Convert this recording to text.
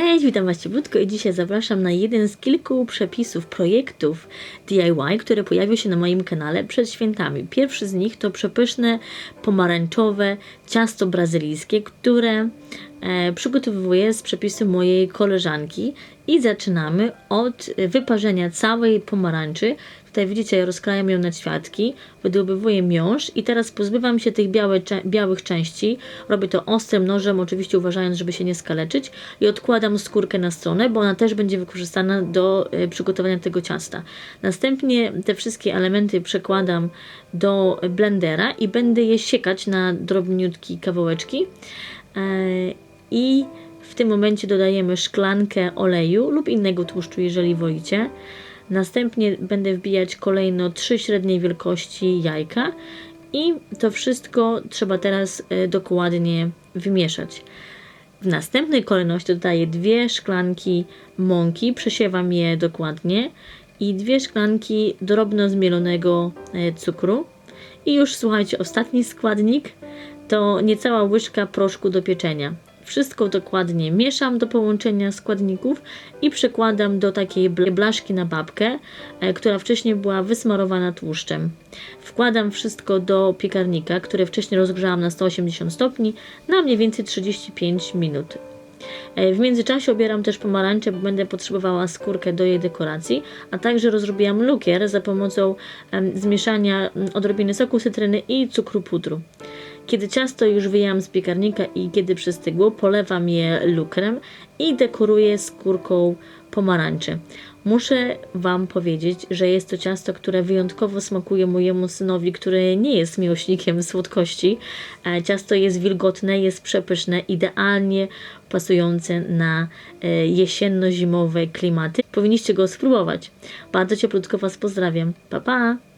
Cześć, witam Was cieplutko i dzisiaj zapraszam na jeden z kilku przepisów, projektów DIY, które pojawił się na moim kanale przed świętami. Pierwszy z nich to przepyszne pomarańczowe ciasto brazylijskie, które przygotowuję z przepisu mojej koleżanki i zaczynamy od wyparzenia całej pomarańczy. Tutaj widzicie, ja rozkrajam ją na ćwiartki, wydobywuję miąższ i teraz pozbywam się tych białe, białych części. Robię to ostrym nożem, oczywiście uważając, żeby się nie skaleczyć i odkładam skórkę na stronę, bo ona też będzie wykorzystana do e, przygotowania tego ciasta. Następnie te wszystkie elementy przekładam do blendera i będę je siekać na drobniutkie kawałeczki. I w tym momencie dodajemy szklankę oleju lub innego tłuszczu, jeżeli wolicie. Następnie będę wbijać kolejno trzy średniej wielkości jajka i to wszystko trzeba teraz e, dokładnie wymieszać. W następnej kolejności dodaję dwie szklanki mąki, przesiewam je dokładnie i dwie szklanki drobno zmielonego e, cukru. I już słuchajcie, ostatni składnik to niecała łyżka proszku do pieczenia. Wszystko dokładnie mieszam do połączenia składników i przekładam do takiej bl- blaszki na babkę, e, która wcześniej była wysmarowana tłuszczem. Wkładam wszystko do piekarnika, które wcześniej rozgrzałam na 180 stopni na mniej więcej 35 minut. E, W międzyczasie obieram też pomarańczę, bo będę potrzebowała skórkę do jej dekoracji, a także rozrobiłam lukier za pomocą zmieszania odrobiny soku cytryny i cukru pudru. Kiedy ciasto już wyjęłam z piekarnika i kiedy przystygło, polewam je lukrem i dekoruję skórką pomarańczy. Muszę Wam powiedzieć, że jest to ciasto, które wyjątkowo smakuje mojemu synowi, który nie jest miłośnikiem słodkości. E, Ciasto jest wilgotne, jest przepyszne, idealnie pasujące na e, jesienno-zimowe klimaty. Powinniście go spróbować. Bardzo cieplutko Was pozdrawiam. Pa, pa!